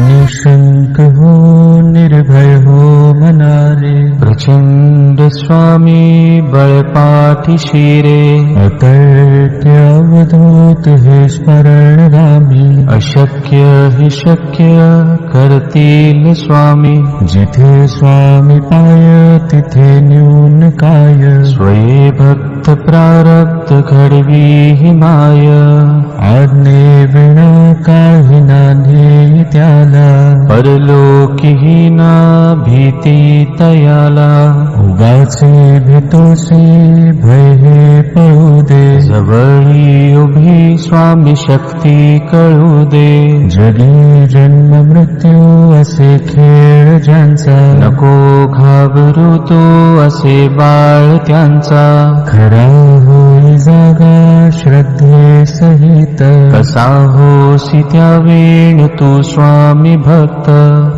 निशंक हो निर्भय हो मनारे प्रचंड स्वामी बळपाठी शिरे अतर्क्य अवधूत हे स्मरणगामी। अशक्य हि शक्य करतील स्वामी जिथे स्वामी पाय तिथे न्यून काय स्वये भक्त प्रारब्ध घडवी हि माय आज्ञे विना काही नांदे त्याला परलोकी ना भीती तयाला उगाचे भीतोसी भय हे पळू दे जवळी उभी स्वामी शक्ती कळू दे जगी जन्म मृत्यू असे खेळ ज्यांचा। नको घाबरू तो असे बाळ त्यांचा। खरा होई जागा श्रद्धे सहित। कसा होसी त्या वेण तू स्वामी भक्त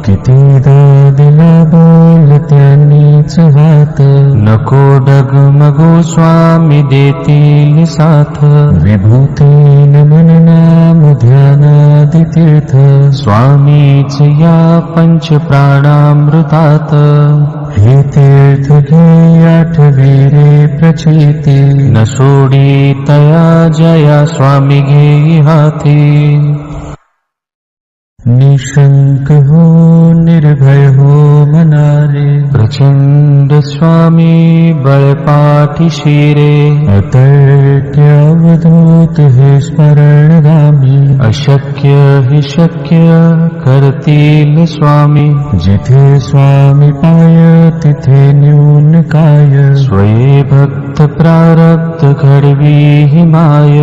कितीदा दिला बोल त्यांनीच हात नको डगमगू स्वामी देतील साथ. विभूती नमन नाम ध्यानादि तीर्थ स्वामीच या पंच प्राणामृतात. हे तीर्थ घे आठवी रे प्रचिती न सोडी तया जया स्वामी घेई हाती निशंक हो निर्भय हो मनारे प्रचंड स्वामी बळपाठी शिरे अतर्क्य अवधूत हे स्मरणगामी। अशक्य हि शक्य करतील स्वामी। जिथे स्वामी पाय तिथे न्यून काय। स्वये भक्त प्रारब्ध घडवी हि माय।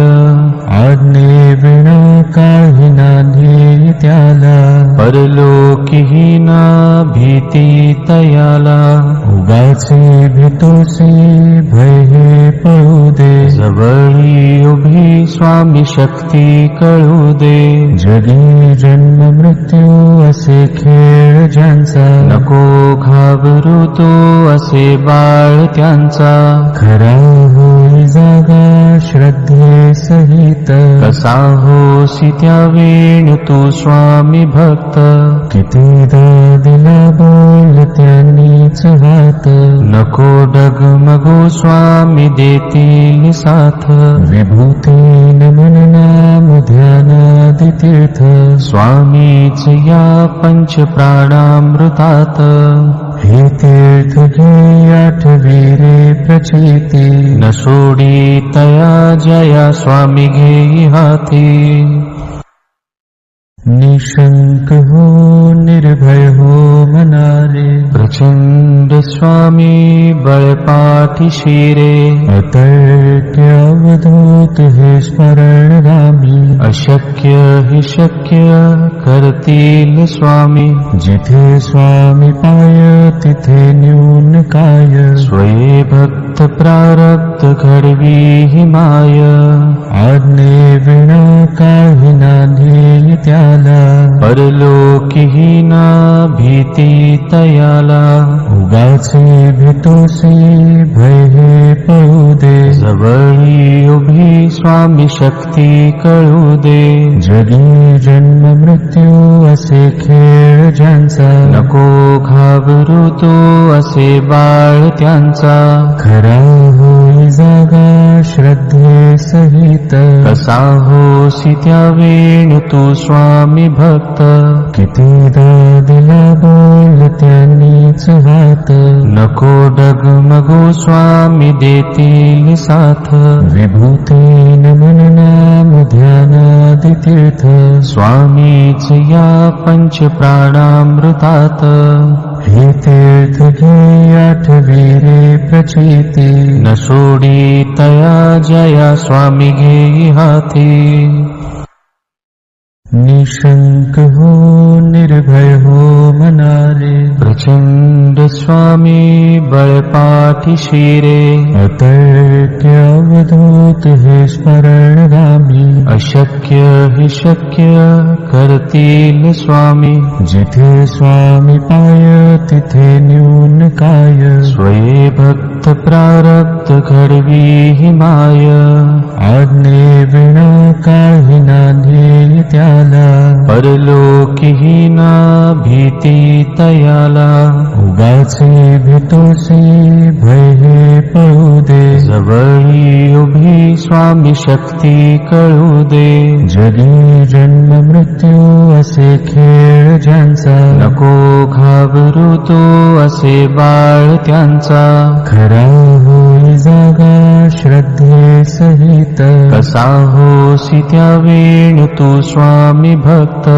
आज्ञे विना काही नांदे त्याला। परलोकी ना भीती तयाला उगाचे भीतोसी भय हे पळू दे जवळी उभी स्वामी शक्ती कळू दे जगी जन्म मृत्यू असे खेळ ज्यांचा नको घाबरू तो असे बाळ त्यांचा खरा होई जागा श्रद्धे सहित। कसा होसी त्या वेण तू स्वामी भक्त कितीदा दिला बोल हात नको डगमगू स्वामी देतील साथ। विभूती नमन नाम ध्यानादि तीर्थ स्वामीच या पंच प्राणामृतात हे तीर्थ घे आठवी रे प्रचिती न सोडी तया जया स्वामी घेई हाती निशंक हो निर्भय हो मनारे प्रचंड स्वामी बळपाठी शिरे। अतर्क्य अवधूत हे स्मरणगामी। अशक्य हि शक्य करतील स्वामी। जिथे स्वामी पाय तिथे न्यून काय। स्वये भक्त प्रारब्ध घडवी हि माय। आज्ञे विना काही नांदे त्याला। परलोकी ना भीती तयाला भीतोसी भय दे जवळी उभी स्वामी शक्ती कळू दे जगी जन्म मृत्यू असे खेळ ज्यांचा। नको घाबरू तो असे बाळ त्यांचा। खरा होई जागा श्रद्धे सहित। कसा होसी त्या वेण तू स्वामी भक्त। कितीदा दिला बोल त्यांनीच हात नको डगमगू स्वामी देतील साथ। विभूती नमन नाम ध्यानादि तीर्थ स्वामीच या पंच प्राणामृतात हे तीर्थ घे आठवी रे प्रचिती। न सोडी तया जया स्वामी घेई हाती निशंक हो निर्भय हो मनारे प्रचंड स्वामी बळपाठी शिरे अतर्क्य अवधूत हे स्मरणगामी। अशक्य हि शक्य करतील स्वामी जिथे स्वामी पाय तिथे न्यून काय स्वये भक्त प्रारब्ध घडवी हि माय आज्ञे विना काही नांदे त्याला त्याला परलोकीही ना भीती तयाला उगाचे भेटोसी भय हे पळू दे जवळी उभी स्वामी शक्ती कळू दे. जगी जन्म मृत्यू असे खेळ ज्यांचा. नको घाबरू तो असे बाळ त्यांचा. खरा होई जागा श्रद्धे सहित. कसा होसी त्या वेण तू स्वामी भक्त.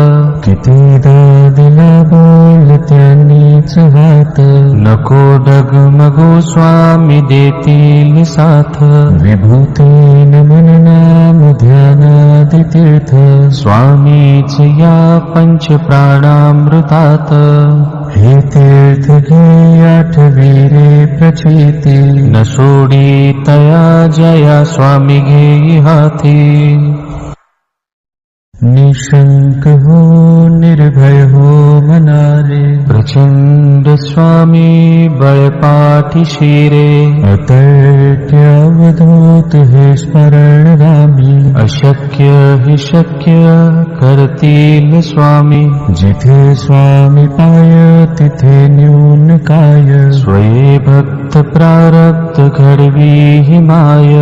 कितीदा दिला बोल त्यांनीच हात. नको डगमगू स्वामी देतील साथ। विभूती नमन नाम ध्यानादि तीर्थ स्वामीच या पंच प्राणामृतात हे तीर्थ घे आठवी रे प्रचिती। न सोडी तया जया स्वामी घेई हाती निशंक हो निर्भय हो मनारे प्रचंड स्वामी बळपाठी शिरे अतर्क्य हे स्मरणगामी अशक्य हि शक्य करतील स्वामी। जिथे स्वामी पाय तिथे न्यून काय। स्वये भक्त प्रारब्ध घडवी हि माय।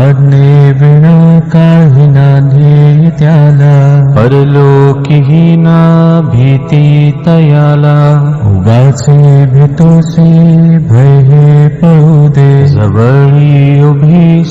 आज्ञे विना काही ना ध्येय त्याला। परलोकीही ना भीती तयाला। उगाचे भेटोसी भय हे पळू दे। जवळी उभी things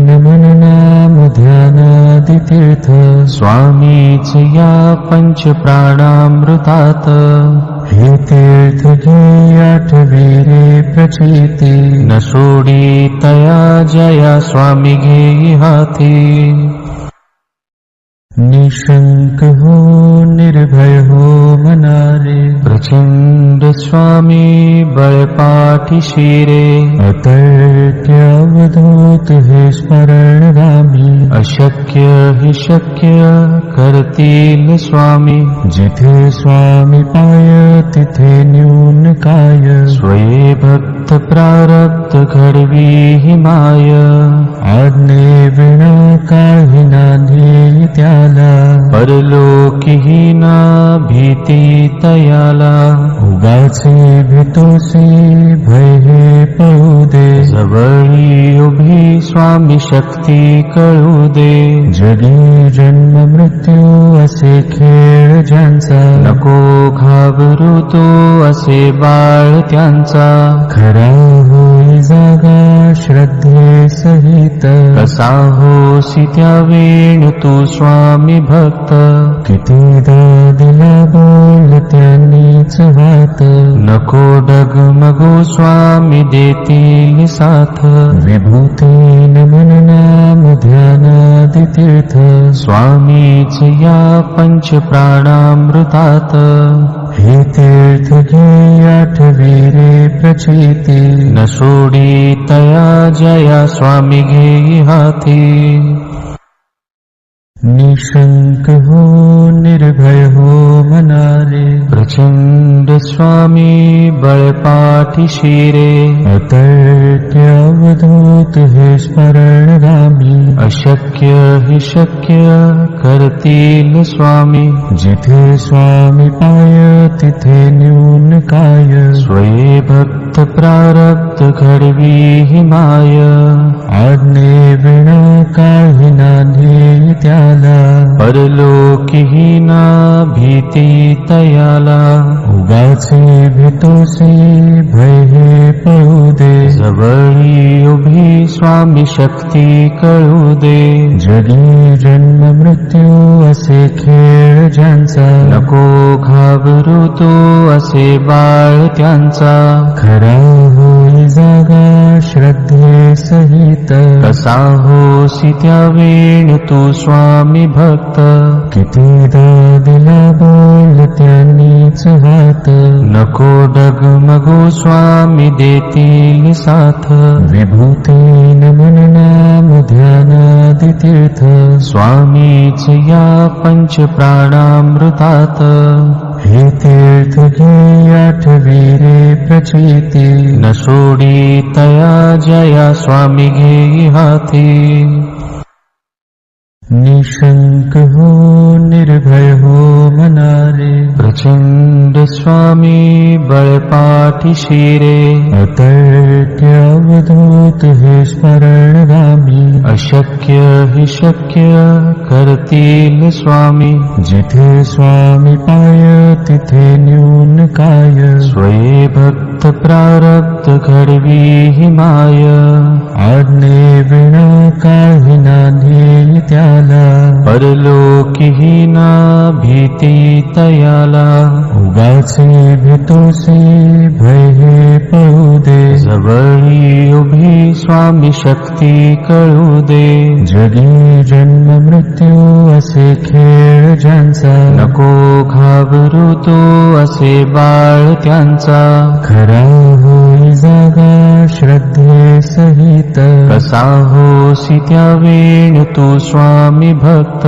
नमन नाम ध्यानादि तीर्थ स्वामीच या पंच प्राणामृतात हे तीर्थ घे आठवी रे प्रचिती। न सोडी तया जया स्वामी घेई निशंक हो निर्भय हो मनारे। प्रचंड स्वामी अतर्क्य अवधूत हे स्मरणगामी अशक्य हि शक्य करतील स्वामी। जिथे स्वामी पाय तिथे न्यून काय। स्वये भक्त प्रारब्ध घडवी हि माय। आज्ञे विना काही ना त्याला। भीती तयाला। उगाचे भेटोसी भय हे पळू दे। जवळी उभी स्वामी शक्ती कळू दे जगी जन्म मृत्यू असे खेळ ज्यांचा। नको घाबरू तो असे बाळ त्यांचा। खरा होई जागा श्रद्धे सहित। कसा होसी त्या वेण तू स्वामी भक्त। कितीदा दिला बोल त्यांनीच हात नको डगमगू स्वामी देतील साथ। विभूती नमन नाम ध्यानादि तीर्थ। स्वामीच या पंच प्राणामृतात हे तीर्थ घे आठवी रे प्रचिती न सोडी तया जया स्वामी घेई हाती निशंक हो निर्भय हो मनारे प्रचंड स्वामी शिरे अतर्क्य अवधूत हे स्मरणगामी। अशक्य हि शक्य करतील स्वामी। जिथे स्वामी पाय तिथे न्यून काय। स्वये भक्त प्रारब्ध घडवी हि माय। आज्ञे विना काही ना ध्येय त्याला परलोकीही ना भीती तयाला उगाचे भेटोसी भय हे पळू दे जवळी उभी स्वामी शक्ती कळू दे जगी जन्म मृत्यू असे खेळ ज्यांचा। नको घाबरू तो असे बाळ त्यांचा। खरा होई जागा श्रद्धे सहित। कसा होसी त्या वेण तू स्वामी भक्त। कितीदा दिला बोल त्यांनीच हात नको डगमगू स्वामी देतील साथ. विभूती नमन नाम ध्यानादि तीर्थ स्वामीच या पंच प्राणामृतात. हे तीर्थ घे आठवी रे प्रचिती न सोडी तया जया स्वामी घेई हाती निशंक हो निर्भय हो मनारे प्रचंड स्वामी बळपाठी शिरे अतर्क्य अवधूत हे स्मरणगामी। अशक्य हि शक्य करतील स्वामी जिथे स्वामी पाय तिथे न्यून काय स्वये भक्त प्रारब्ध घडवी हि माय आज्ञे विना काही नांदी त्याला परलोकीही ना भीती तयाला उगाचे भीतोसे भय हे पळू दे जवळी उभी स्वामी शक्ती कळू दे जगी जन्म मृत्यू असे खेळ ज्यांचा। नको घाबरू तो असे बाळ त्यांचा खरा होई जागा श्रद्धे सहित कसा होसी त्या वेण तू स्वामी भक्त?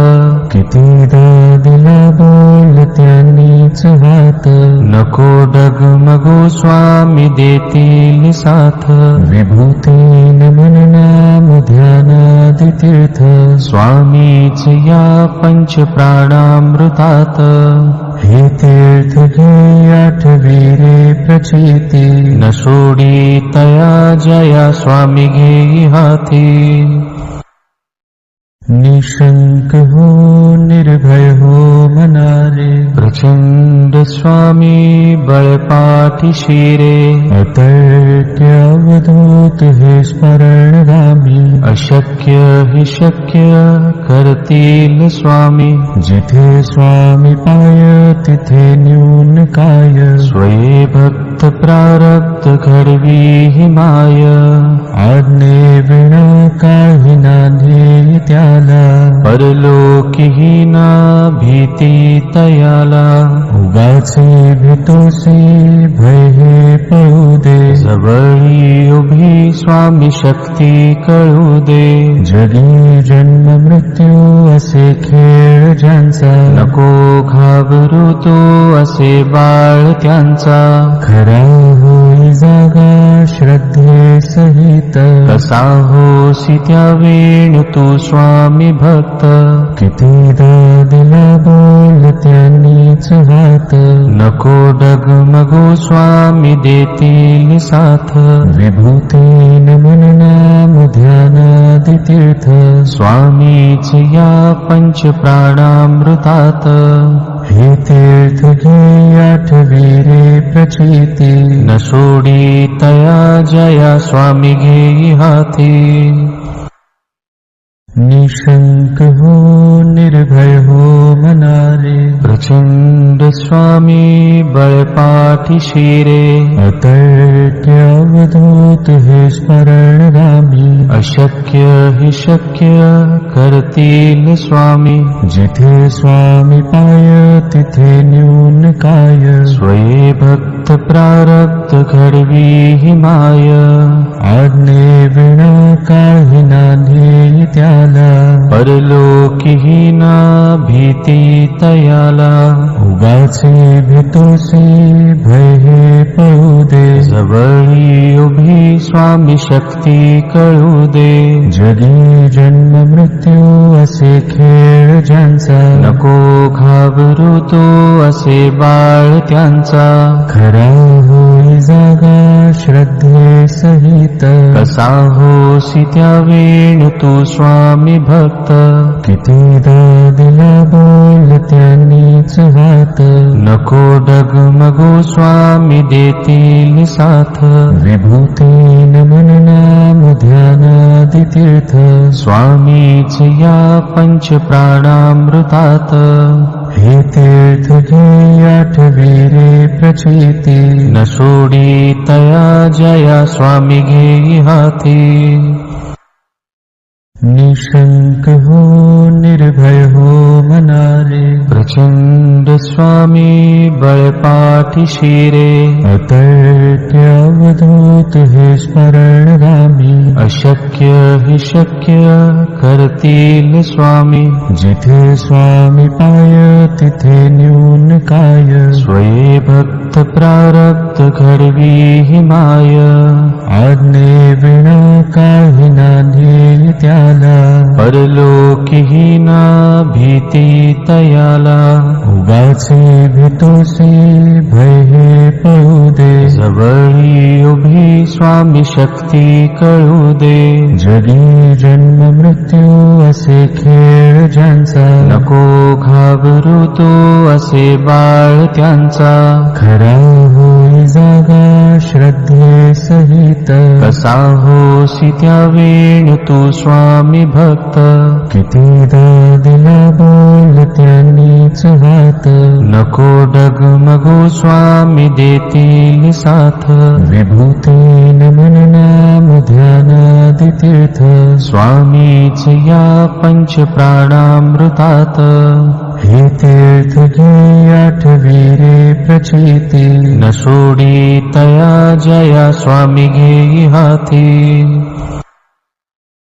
कितीदा दिला बोल त्यांनीच हात नको डगमगू स्वामी देतील साथ. विभूती नमन नाम ध्यानादि तीर्थ. स्वामीच या पंच प्राणामृतात हे तीर्थ घे आठवी वीरे प्रचेते। न सोडी तया जया स्वामी घेई हाती निशंक हो निर्भय हो मनारे। प्रचंड स्वामी बळपाठी शिरे। अतर्क्य अवधूत हे स्मरणगामी। अशक्य हि शक्य करतील स्वामी। जिथे स्वामी पाय तिथे न्यून काय स्वये हि माय। आज्ञे विना काही नांदी त्याला। परलोकीही ना भीती तयाला। उगाचे भीतोसे भय हे पळू दे जवळी उभी स्वामी शक्ती कळू दे जगी जन्म मृत्यू असे खेळ ज्यांचा। नको घाबरू तो असे बाळ त्यांचा। खरा होसी त्या वेण तू स्वामी भक्त। कितीदा दिला बोल त्यांनीच हात। नको डगमगू स्वामी देतील साथ। विभूती नमन नाम ध्यानादि तीर्थ। स्वामीच या पंच प्राणामृतात हे तीर्थ घे आठवी रे प्रचिती। न सोडी तया जया स्वामी घेई हाती निशंक हो निर्भय हो मनारे प्रचंड स्वामी बळपाठी शिरे अतर्क्य अवधूत हे स्मरणगामी अशक्य हि शक्य करतील स्वामी जिथे स्वामी पाय तिथे न्यून काय स्वये भक्त प्रारब्ध घडवी हि परलोकीही ना भीती तयाला उगाचे भीतोसे भय हे पळू दे जवळी उभी स्वामी शक्ती कळू दे जगी जन्म मृत्यू असे खेळ ज्यांचा। नको घाबरू तो असे बाळ त्यांचा। खरा होई जागा श्रद्धे सहित। कसा होसी त्या वेण तू स्वामी भक्त कितीदा दिला बोल त्यांनीच हात नको डगमगू स्वामी देतील साथ विभूती नमन नाम ध्यानादि तीर्थ स्वामीच या पंच प्राणामृतात हे तीर्थ घे आठवीरे प्रचिती। न सोडी तया जया स्वामी घेई हाती निशंक हो निर्भय हो मनारे प्रचंड स्वामी शिरे अवधूत हे स्मरणगामी। अशक्य हि शक्य करतील स्वामी। जिथे स्वामी पाय तिथे न्यून काय। स्वये भक्त प्रारब्ध घडवी हि माय। आज्ञे नाही त्याला परलोकीही ना भीती उगाचे भीतोसे भय हे पळू दे जवळी उभी स्वामी शक्ती कळू दे जगी जन्म मृत्यू असे खेळ ज्यांचा। नको घाबरू तो असे बाळ त्यांचा। खरा होई जागा श्रद्धे सहित। कसा होसी त्या वेण तू स्वामी भक्त कितीदा दिला बोल त्यांनीच हात नको डगमगू स्वामी देतील साथ. विभूती नमन नाम ध्यानादि तीर्थ. स्वामीच या पंच प्राणामृतात. हे तीर्थ घे आठवीरे प्रचिती न सोडी तया जया स्वामी घेई हाती